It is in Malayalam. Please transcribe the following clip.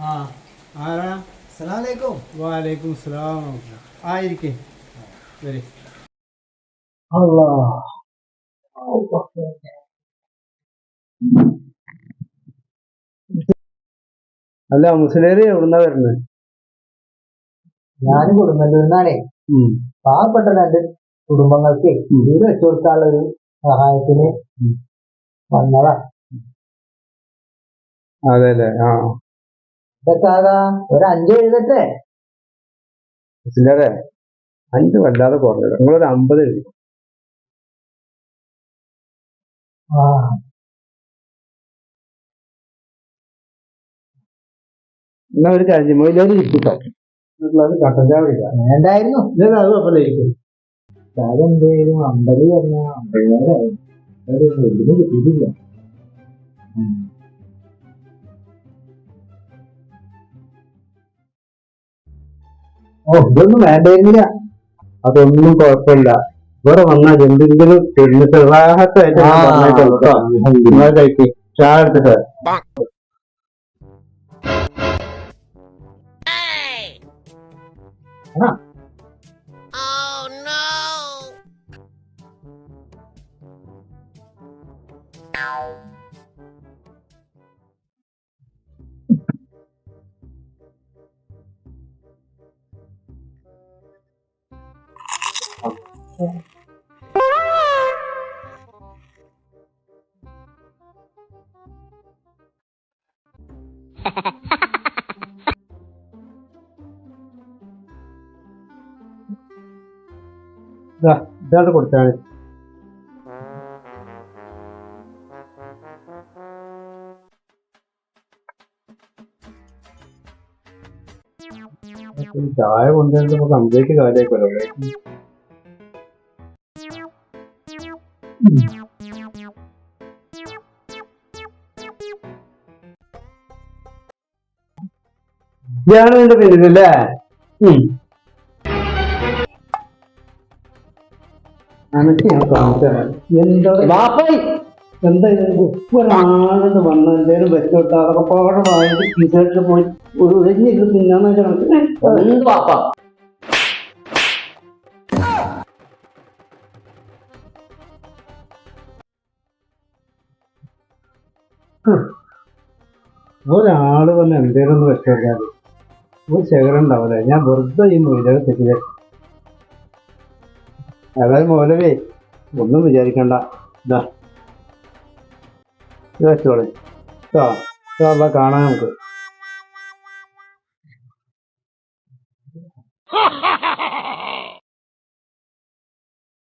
ആ. ആരാ? അസ്സലാമലൈക്കും. വാലേക്കും സ്ലാം ആയിരിക്കേ. വരി. അല്ലാ അല്ല മുസ്ലിം എവിടുന്നാ വരുന്നത്? ഞാൻ കൊടുങ്ങല്ലൂരിന്നാണേ പാവപ്പെട്ട രണ്ട് കുടുംബങ്ങൾക്ക്. വീട് വെച്ചു കൊടുക്കാനുള്ള ഒരു സഹായത്തിന്. വന്നതാ. അതെ അല്ലേ ആ. ഇതൊക്കെ ഒരു അഞ്ച് എഴുതട്ടെ. മുസ്ലിം അഞ്ച് വല്ലാതെ കുറഞ്ഞത് നിങ്ങളൊരു അമ്പത് എഴുതി. ആ. എന്നാ ഒരു കാര്യം മൊയിലൊരു കിട്ടിട്ടോ കട്ടൻ ചായ കുടിക്കാം. വേണ്ടായിരുന്നു. ഇല്ല അത് കുഴപ്പമില്ല കാര്യം എന്തായാലും അമ്പത് പറഞ്ഞ അമ്പതിനായിരം കിട്ടിയിട്ടില്ല. ഓ ഇതൊന്നും വേണ്ടായിരുന്നില്ല അതൊന്നും കുഴപ്പമില്ല. ഇവിടെ വന്നാൽ എന്തെങ്കിലും തെളിഞ്ഞ ചെറുതാഹത്തായിട്ട് ഞാൻ ആ, പറഞ്ഞേക്കുള്ളൂ കേട്ടോ. നിങ്ങൾ ഇതാ, ഇതാണ് കൊടുത്താണ് ചായ കൊണ്ടുവരുമ്പോ കംപ്ലീറ്റ് കാര്യമായിക്കോല്ലോ ഇതാണ് നിന്റെ എന്താ? ബാപ്പായി എന്താ ഇത്? ഒരാളുടെ വന്ന് എന്തേലും അതൊക്കെ പോയി. ഒരു തിന്നാന്ന് വെച്ചാൽ ഒരാൾ വന്ന് എന്തേലും ഒന്ന് ഒരു ശേഖരം ഉണ്ടാവില്ല ഞാൻ വെറുതെ ഈ മൊയിലൊക്കെ തെറ്റില്ല അതായത് മൗലവേ ഒന്നും വിചാരിക്കണ്ട. ഇതാ ഇത് വെച്ചോളെ. കേട്ടോ ഇതാ കാണാൻ നമുക്ക്.